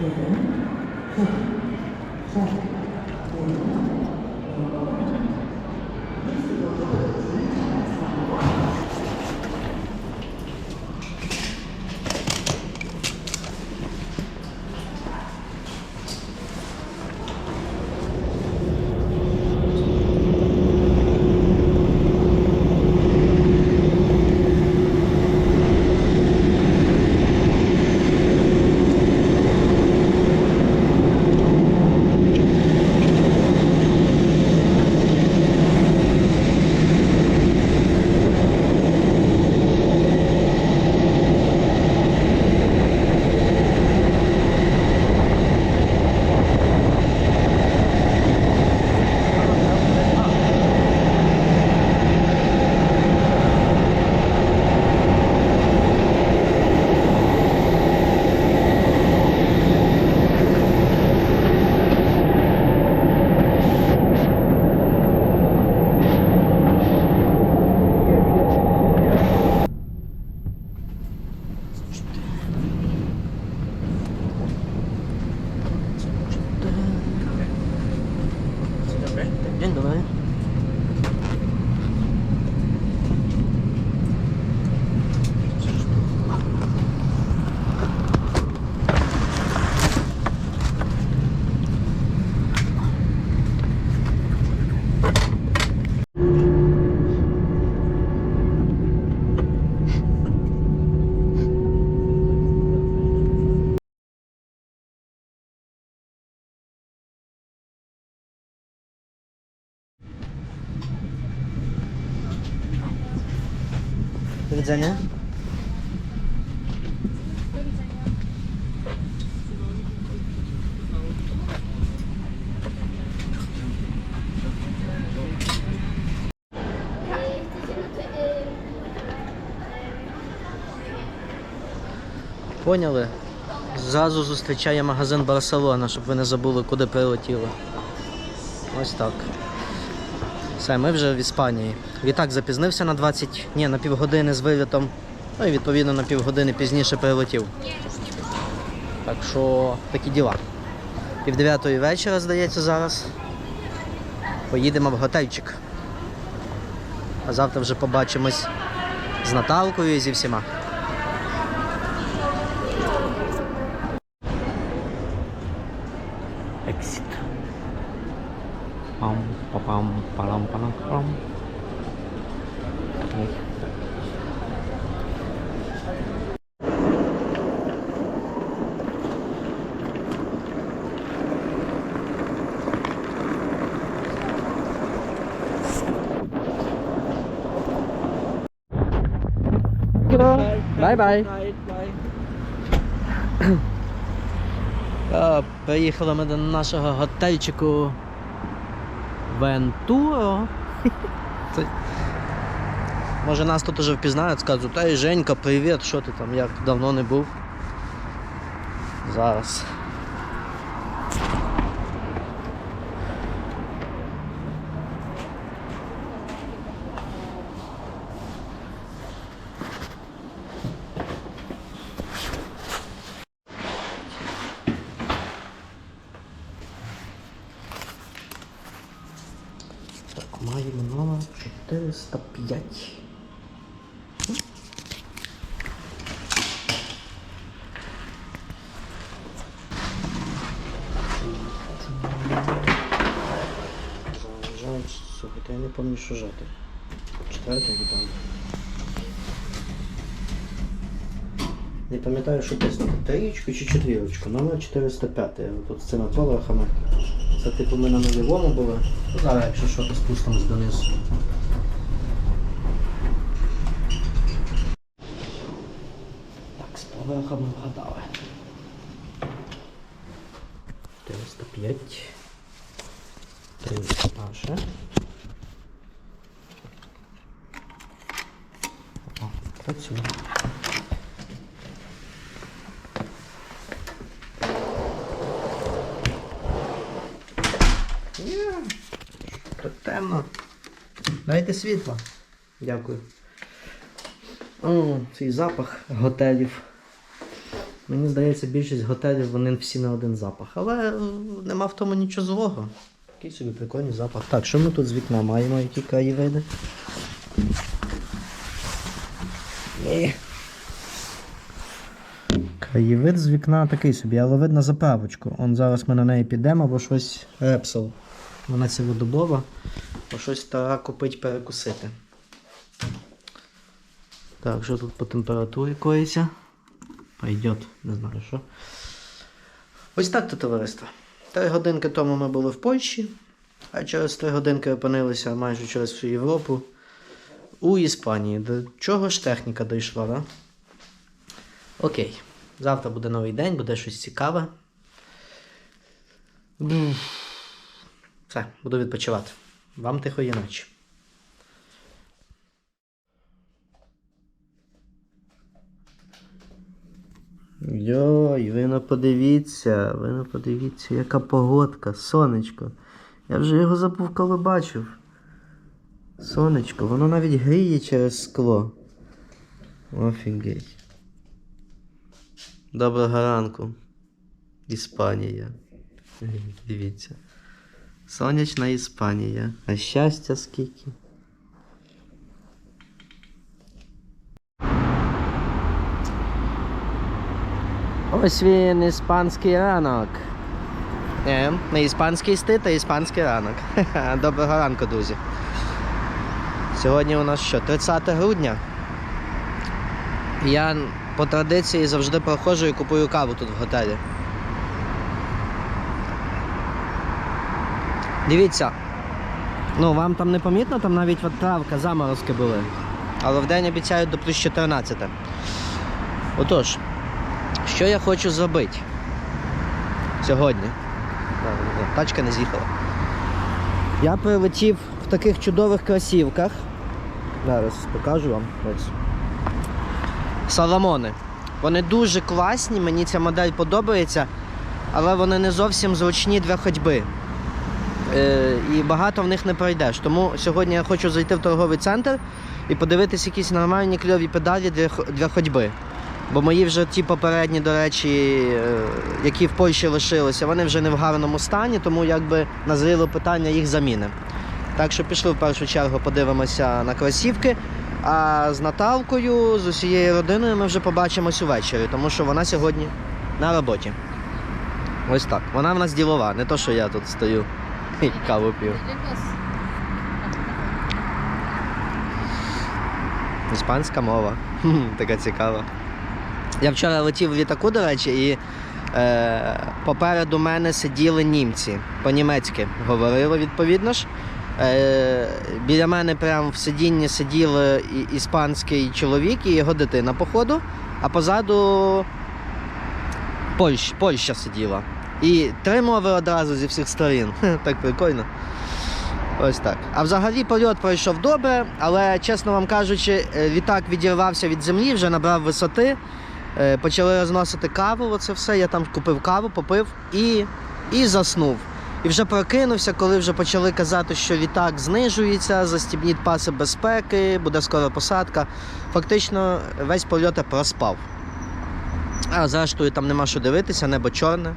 7 6 5 4 widzenia. Поняли? Зразу зустрічає магазин Барселона, щоб ви не забули, куди прилетіли. Ось так. Все, ми вже в Іспанії. Літак запізнився на 20, ні, на півгодини з вилітом. Ну і відповідно на півгодини пізніше прилетів. Так що такі діла. Пів дев'ятої вечора, здається, зараз. Поїдемо в готельчик. А завтра вже побачимось з Наталкою і зі всіма. Пам, пам, парам, парам, парам. Окей. Бай-бай. Е, Приїхали ми до нашого готельчику Вентуро. Це- Може нас тут уже впізнають, скажуть, ей, Женька, привіт, що ти там, як давно не був. Зараз. Так, маємо номер 405. Заїжджають, слухайте, я не пам'ятаю, що жати. Четвертий вітаю. Не пам'ятаю, що писати. Трієчку чи четвірочку. Номер 405. Тут з цими поверхами. Це типу ми на нульовому були. Ну, Зараз, якщо що, то спустимось донизу. Так, з поверхами вгадали. 405. 30 наше. О, працює. Ні, тут темно. Дайте світло. Дякую. О, цей запах готелів. Мені здається, більшість готелів вони всі на один запах. Але е, нема в тому нічого злого. Такий собі прикольний запах. Так, що ми тут з вікна маємо, які краєвиди? Ні. Краєвид з вікна такий собі, але видно заправочку. Он зараз ми на неї підемо, бо щось репсол. Вона цілодобова, бо щось треба купити перекусити. Так, що тут по температурі коїться? Пойдет, не знаю що. Ось так то товариство. Три годинки тому ми були в Польщі, а через три годинки опинилися майже через всю Європу у Іспанії. До чого ж техніка дійшла, да? Окей. Завтра буде новий день, буде щось цікаве. Все, буду відпочивати. Вам тихої ночі. Йой, ви не подивіться, ви не подивіться, яка погодка, сонечко. Я вже його забув, коли бачив. Сонечко, воно навіть гріє через скло. Офігеть. Доброго ранку. Іспанія. Дивіться. Сонячна Іспанія. А щастя скільки. Ось він іспанський ранок. Не, не іспанський стит, а іспанський ранок. Доброго ранку, друзі. Сьогодні у нас що, 30 грудня. Я по традиції завжди проходжу і купую каву тут в готелі. Дивіться. Ну, вам там не помітно, там навіть от травка, заморозки були. Але вдень обіцяють до плюс 14. Отож, що я хочу зробити сьогодні? Тачка не з'їхала. Я прилетів в таких чудових кросівках. Зараз покажу вам. Ось. Вони дуже класні, мені ця модель подобається, але вони не зовсім зручні для ходьби. Е, і багато в них не пройдеш. Тому сьогодні я хочу зайти в торговий центр і подивитись якісь нормальні кльові педалі для, для ходьби. Бо мої вже ті попередні, до речі, е, які в Польщі лишилися, вони вже не в гарному стані, тому якби назріло питання їх заміни. Так що пішли в першу чергу, подивимося на кросівки. А з Наталкою, з усією родиною ми вже побачимось увечері, тому що вона сьогодні на роботі. Ось так. Вона в нас ділова, не то, що я тут стою каву п'ю. Іспанська мова. Така цікава. Я вчора летів в літаку, до речі, і е, попереду мене сиділи німці. По-німецьки говорили, відповідно ж. Е, біля мене прямо в сидінні сидів і- іспанський чоловік і його дитина, походу, а позаду Польщ, Польща сиділа. І три мови одразу зі всіх сторін. Так прикольно. Ось так. А взагалі польот пройшов добре, але, чесно вам кажучи, е, літак відірвався від землі, вже набрав висоти. Е, Почали розносити каву, оце все. Я там купив каву, попив і, і заснув. І вже прокинувся, коли вже почали казати, що літак знижується, застібніть паси безпеки, буде скоро посадка. Фактично весь польот проспав. А зрештою там нема що дивитися, небо чорне,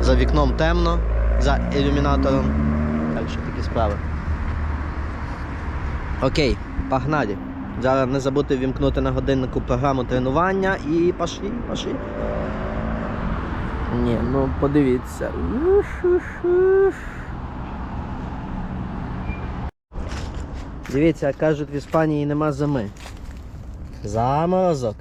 за вікном темно, за ілюмінатором. Так що такі справи. Окей, погнали. Зараз не забудьте вімкнути на годиннику програму тренування і пошли, пошли. Ні, ну подивіться. Дивіться, кажуть, в Іспанії нема зими. Заморозок.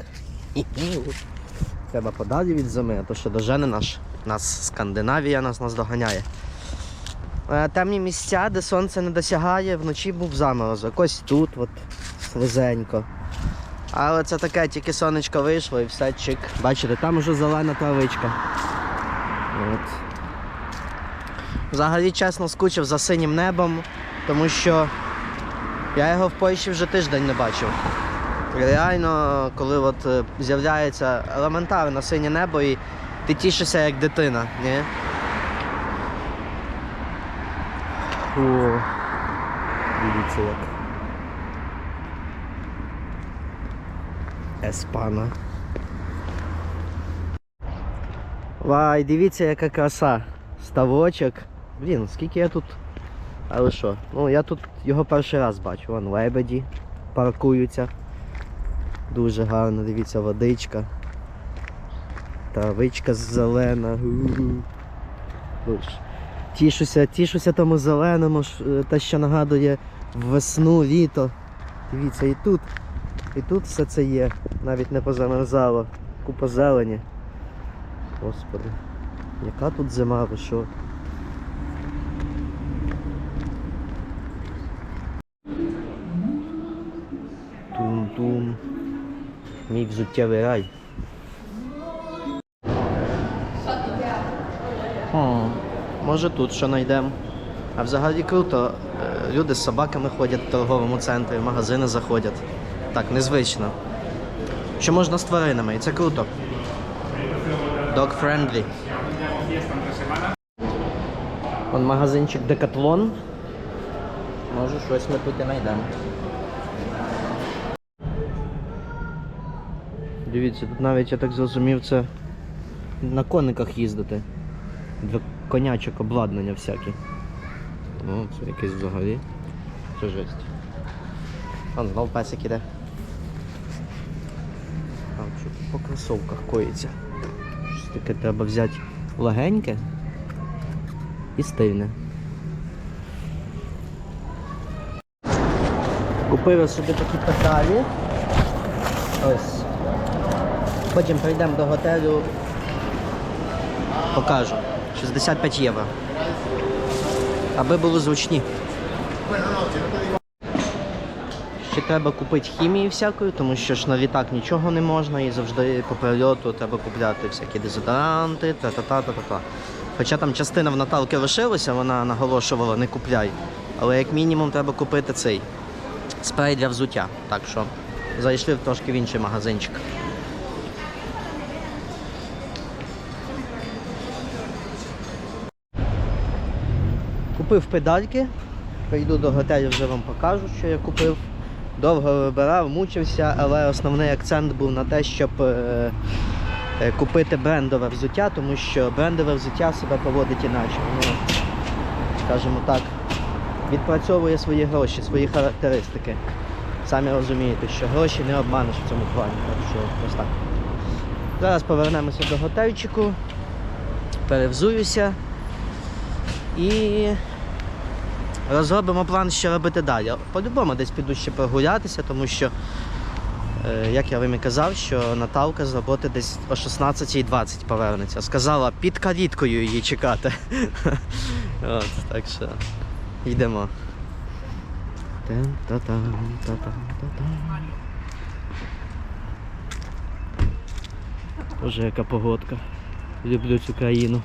Треба подалі від зими, а то що дожене наш. Нас Скандинавія нас наздоганяє. Е, Темні місця, де сонце не досягає, вночі був заморозок. Ось тут, от, слизенько. Але це таке, тільки сонечко вийшло і все чик. Бачите, там уже зелена травичка. От. Взагалі, чесно, скучив за синім небом, тому що я його в Польщі вже тиждень не бачив. Реально, коли от е, з'являється елементарно синє небо і ти тішишся як дитина, ні? О, дивіться як. Еспана. Вай, дивіться, яка краса. Ставочок. Блін, скільки я тут. Але що? Ну я тут його перший раз бачу. Вон лебеді паркуються. Дуже гарно, дивіться, водичка. Травичка зелена. Тішуся, тішуся тому зеленому, е, те, що нагадує весну, літо. Дивіться, і тут, і тут все це є. Навіть не позамерзало. Купа зелені. Господи. Яка тут зима, ви що? Тум-тум. Мій взуттєвий рай. Може тут що знайдемо. А взагалі круто. Е, Люди з собаками ходять в торговому центрі, в магазини заходять. Так, незвично. Що можна з тваринами, і це круто. Dog friendly. Вон магазинчик Decathlon. Може щось ми тут і знайдемо. Дивіться, тут навіть я так зрозумів, це на кониках їздити. Конячок обладнання всякі. Ну, це якесь взагалі. Це жесть. Вон знов песик іде. А, що по кросовках коїться? Щось таке треба взяти легеньке і стильне. Купив собі такі педалі. Ось. Потім прийдемо до готелю. Покажу. 65 євро. Аби були зручні. Ще треба купити хімії всякої, тому що ж на літак нічого не можна і завжди по прильоту треба купляти всякі дезодоранти, та-та-та-та-та. Хоча там частина в Наталки лишилася, вона наголошувала не купляй. Але як мінімум треба купити цей спрей для взуття. Так що зайшли трошки в інший магазинчик. Купив педальки, прийду до готелю, вже вам покажу, що я купив. Довго вибирав, мучився, але основний акцент був на те, щоб е, е, купити брендове взуття, тому що брендове взуття себе поводить іначе. Воно, скажімо так, відпрацьовує свої гроші, свої характеристики. Самі розумієте, що гроші не обманеш в цьому плані. Так що ось так. Зараз повернемося до готельчику, перевзуюся і розробимо план, що робити далі. По-любому десь піду ще прогулятися, тому що, е, як я вам і казав, що Наталка з роботи десь о 16.20 повернеться. Сказала під каліткою її чекати. От, так що йдемо. Боже, яка погодка. Люблю цю країну.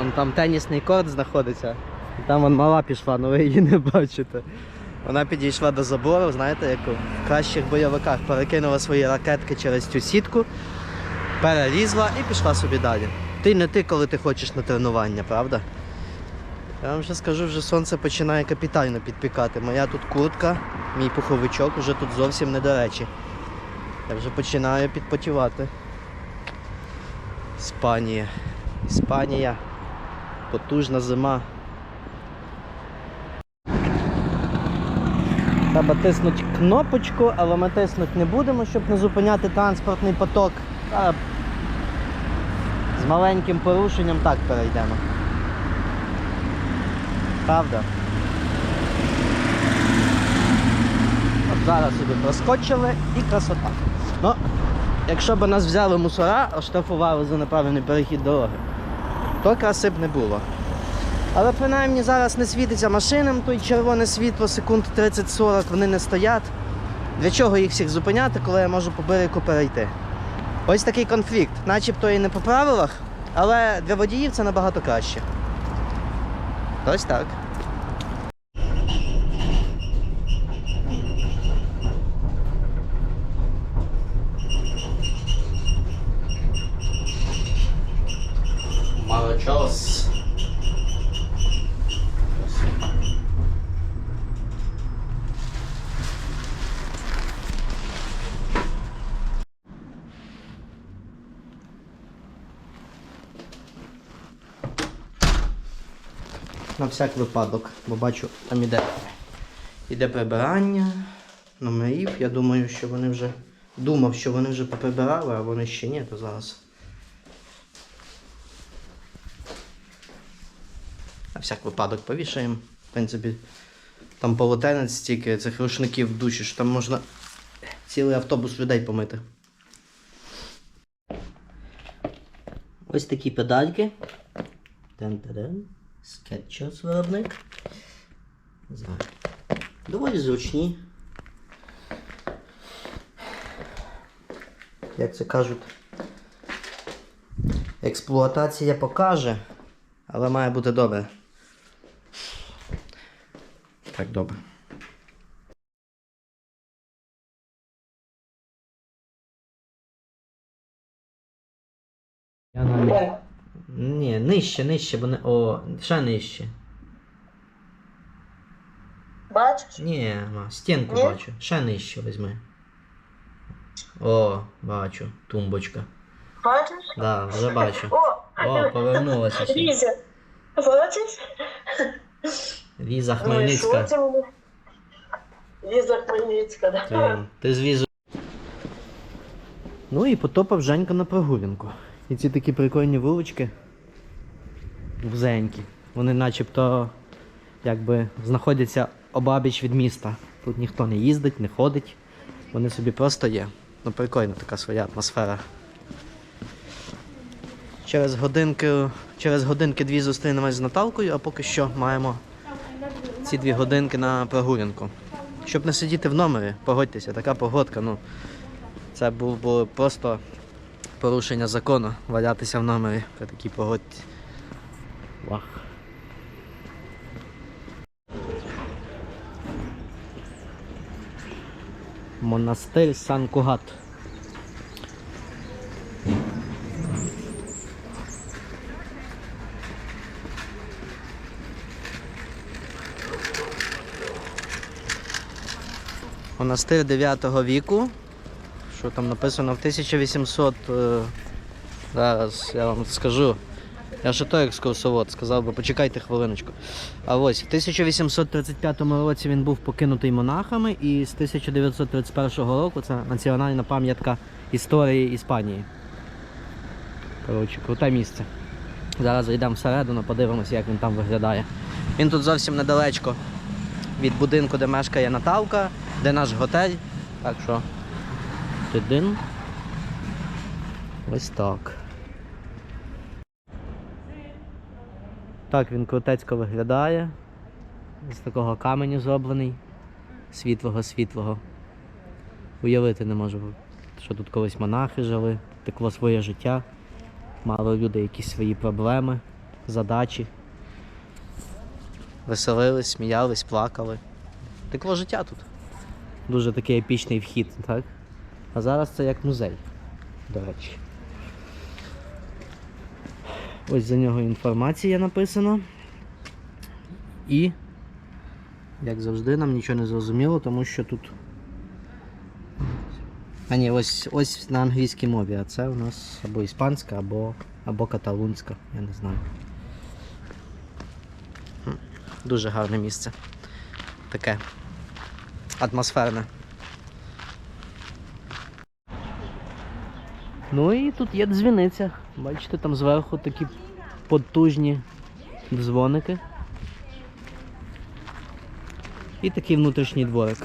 Вон там тенісний корт знаходиться. Там вон мала пішла, але ви її не бачите. Вона підійшла до забору, знаєте, як у кращих бойовиках перекинула свої ракетки через цю сітку, перелізла і пішла собі далі. Ти не ти, коли ти хочеш на тренування, правда? Я вам вже скажу, вже сонце починає капітально підпікати. Моя тут куртка, мій пуховичок вже тут зовсім не до речі. Я вже починаю підпотівати. Іспанія. Іспанія. Потужна зима. Треба тиснути кнопочку, але ми тиснути не будемо, щоб не зупиняти транспортний поток. А з маленьким порушенням так перейдемо. Правда? От зараз собі проскочили і красота. Ну, якщо б нас взяли мусора, оштрафували за неправильний перехід дороги, то краси б не було. Але принаймні зараз не світиться машинам, то й червоне світло секунд 30-40 вони не стоять. Для чого їх всіх зупиняти, коли я можу по берегу перейти? Ось такий конфлікт. Начебто і не по правилах, але для водіїв це набагато краще. Ось так. Малочос. на всяк випадок, бо бачу, там іде, іде прибирання номерів. Я думаю, що вони вже думав, що вони вже поприбирали, а вони ще ні, то зараз. На всяк випадок повішаємо. В принципі, там полотенець стільки цих рушників в душі, що там можна цілий автобус людей помити. Ось такі педальки. Тен-тен. Скетчерс виробник. Доволі зручні. Як це кажуть, експлуатація покаже, але має бути добре. Так, добре. Я навіть... Ні, нижче, нижче, бо не. О, ще нижче. Бачиш? Ні, ма, стінку Ні? бачу. Ще нижче візьми. О, бачу, тумбочка. Бачиш? Да, вже бачу. О, О, повернулася ще. Ліза. Бачиш? Віза Ну Хмельницька. це? Ліза Хмельницька, да. Ти, ти з візу. Ну і потопав Женька на прогулянку. І ці такі прикольні вулички. Вузенькі. Вони начебто якби знаходяться обабіч від міста. Тут ніхто не їздить, не ходить. Вони собі просто є. Ну прикольна така своя атмосфера. Через годинки, через годинки дві зустрінемось з Наталкою, а поки що маємо ці дві годинки на прогулянку. Щоб не сидіти в номері, погодьтеся, така погодка, ну це був було просто порушення закону валятися в номері при такій погодці. Вах. Монастир Сан-Кугат. Монастир 9 віку. Що там написано в 1800. е, Зараз я вам скажу. Я ще той екскурсовод сказав би, почекайте хвилиночку. А ось в 1835 році він був покинутий монахами, і з 1931 року це національна пам'ятка історії Іспанії. Коротше, круте місце. Зараз зайдемо всередину, подивимося, як він там виглядає. Він тут зовсім недалечко від будинку, де мешкає Наталка, де наш готель. Так що Тидин. Ось так. Так він крутецько виглядає. З такого каменю зроблений. Світлого-світлого. Уявити не можу, що тут колись монахи жили, текло своє життя. Мали люди якісь свої проблеми, задачі. Веселились, сміялись, плакали. Текло життя тут. Дуже такий епічний вхід, так? А зараз це як музей, до речі. Ось за нього інформація написана. І, як завжди, нам нічого не зрозуміло, тому що тут. А ні, ось ось на англійській мові, а це у нас або іспанська, або, або каталунська, я не знаю. Дуже гарне місце. Таке атмосферне. Ну і тут є дзвіниця. Бачите, там зверху такі потужні дзвоники. І такий внутрішній дворик.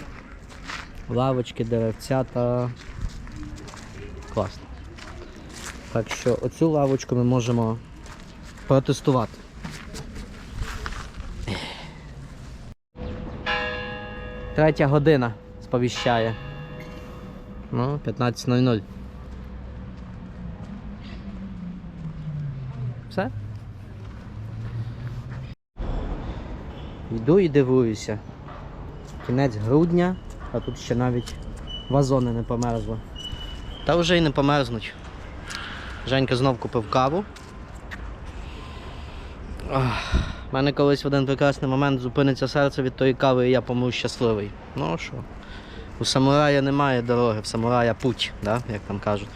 Лавочки, деревця та класно. Так що оцю лавочку ми можемо протестувати. Третя година сповіщає. Ну, 15.00. Все? Йду і дивуюся. Кінець грудня, а тут ще навіть вазони не померзли. Та вже й не померзнуть. Женька знов купив каву. У мене колись в один прекрасний момент зупиниться серце від тої кави і я помру щасливий. Ну що? У самурая немає дороги, в самурая путь, да? як там кажуть.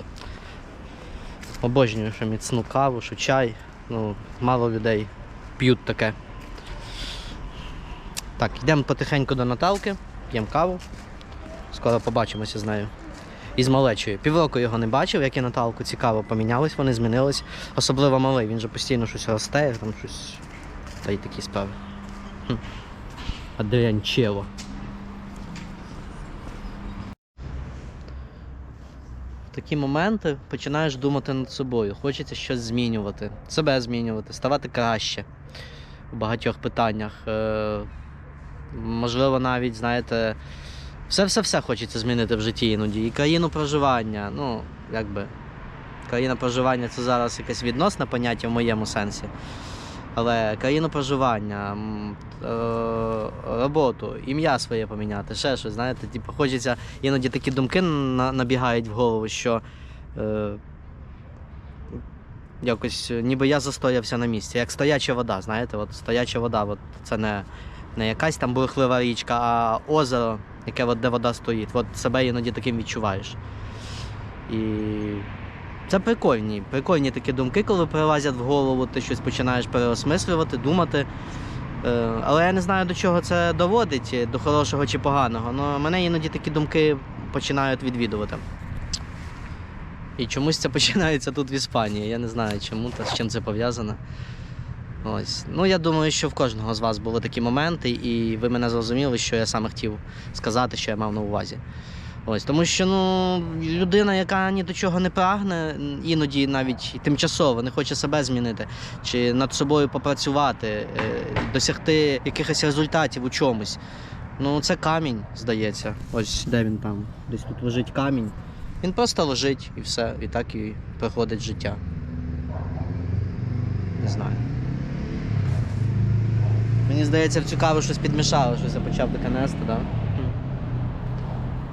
Обожнюю, що міцну каву, що чай. Ну, мало людей п'ють таке. Так, йдемо потихеньку до Наталки, п'ємо каву. Скоро побачимося з нею. І з малечою. Півроку його не бачив, як і Наталку. Цікаво, помінялись, вони змінились. Особливо малий, він же постійно щось росте, там щось. Та й такі справи. Адріанчело. Такі моменти починаєш думати над собою. Хочеться щось змінювати, себе змінювати, ставати краще в багатьох питаннях. Е, можливо, навіть, знаєте, все-все-все хочеться змінити в житті іноді. І країну проживання. Ну, якби. Країна проживання це зараз якесь відносне поняття в моєму сенсі. Але країну проживання, е, роботу, ім'я своє поміняти, ще щось, знаєте, типу, хочеться іноді такі думки набігають в голову, що е, якось е, ніби я застоявся на місці. Як стояча вода, знаєте, от стояча вода, от це не, не якась там бурхлива річка, а озеро, яке от, де вода стоїть. От себе іноді таким відчуваєш. І це прикольні, прикольні такі думки, коли прилазять в голову, ти щось починаєш переосмислювати, думати. Е, Але я не знаю, до чого це доводить, до хорошого чи поганого. Але мене іноді такі думки починають відвідувати. І чомусь це починається тут в Іспанії. Я не знаю чому та з чим це пов'язано. Ось. Ну, я думаю, що в кожного з вас були такі моменти, і ви мене зрозуміли, що я саме хотів сказати, що я мав на увазі. Ось, тому що ну, людина, яка ні до чого не прагне, іноді навіть тимчасово не хоче себе змінити, чи над собою попрацювати, е, досягти якихось результатів у чомусь. Ну, це камінь, здається. Ось де він там. Десь тут лежить камінь. Він просто лежить і все, і так і проходить життя. Не знаю. Мені здається, каву щось підмішало, щось я почав таке нести, так? Да?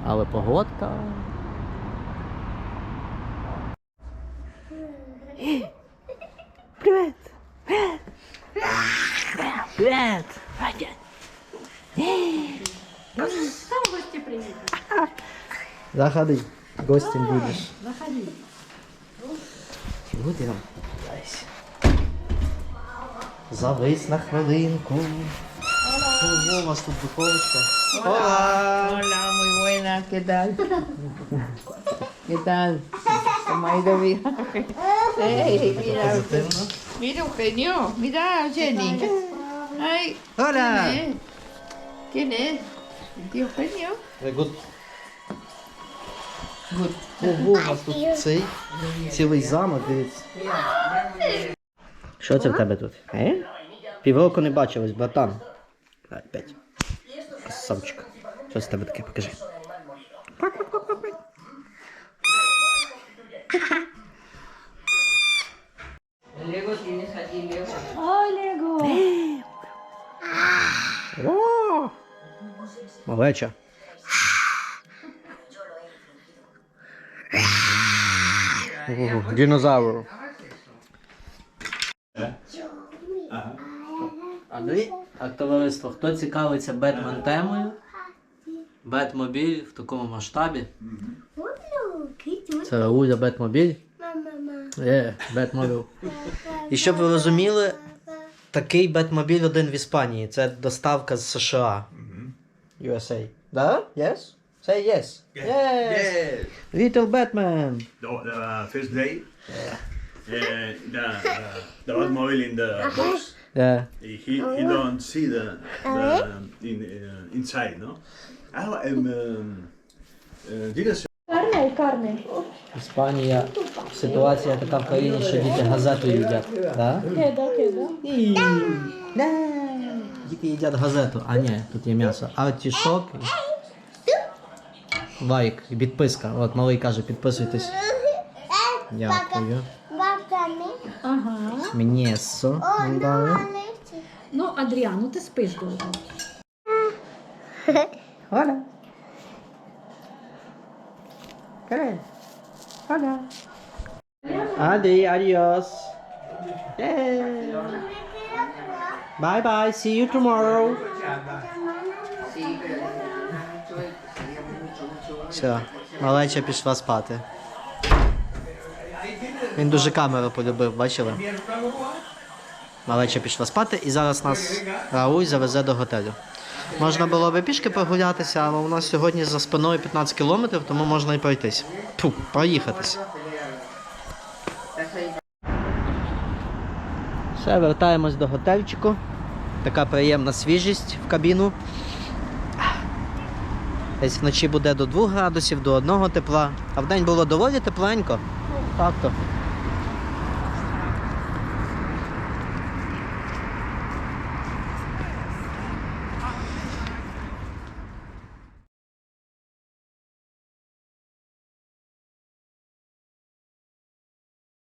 Але погодка. Привіт! Привіт! Привіт! Там гости приехали. Заходи, гостем будеш. Заходи. Будемо. Дайся. Завис на хвилинку. Ого, у вас тут духовочка. Hola. Hola, muy buena, ¿qué tal? ¿Qué tal? ¿Cómo ha ido vida? Ey, mira, mira Eugenio, mira Jenny. Ay, Hola. ¿quién es? ¿Quién es? ¿El tío Eugenio? Good. Ого, у вас тут цей цілий замок, дивіться. Що це в тебе тут? Е? Півроку не бачились, братан. Дай, п'ять. Красавчик. Що з тебе таке, покажи. Ой, Лего. О! Малеча. О, Динозавр. А товариство, хто цікавиться Бетмен темою? Бетмобіль в такому масштабі. Це Рауля Бетмобіль. Є, Бетмобіль. І щоб ви розуміли, такий Бетмобіль один в Іспанії. Це доставка з США. USA. Да? Yes? Say yes. Yes. Yes. Little Batman. The, the first day, uh, the, the, the Batmobile in the box, Yeah. he, he don't see the, the in, uh, inside, no? Ah, um, um, uh, did Карний, карний. Іспанія. Ситуація така в країні, що діти газету їдять. Да? Діти їдять газету. А ні, тут є м'ясо. Артішок. Лайк підписка. От малий каже, підписуйтесь. Дякую. Ага. М'єсо нам дали. Ну, Адріан, ну ти спиш довго. Hola. Karen. Hola. Adi, adios. Yay. Bye bye. See you tomorrow. Sí, pero mucho, sería mucho, mucho. Все, малеча пішла спати. Він дуже камеру полюбив, бачили? Малеча пішла спати і зараз нас Рауль завезе до готелю. Можна було би пішки прогулятися, але у нас сьогодні за спиною 15 кілометрів, тому можна і пройтись. Фу, проїхатись. Все, вертаємось до готельчику. Така приємна свіжість в кабіну. Десь вночі буде до 2 градусів, до 1 тепла. А вдень було доволі тепленько. Так то.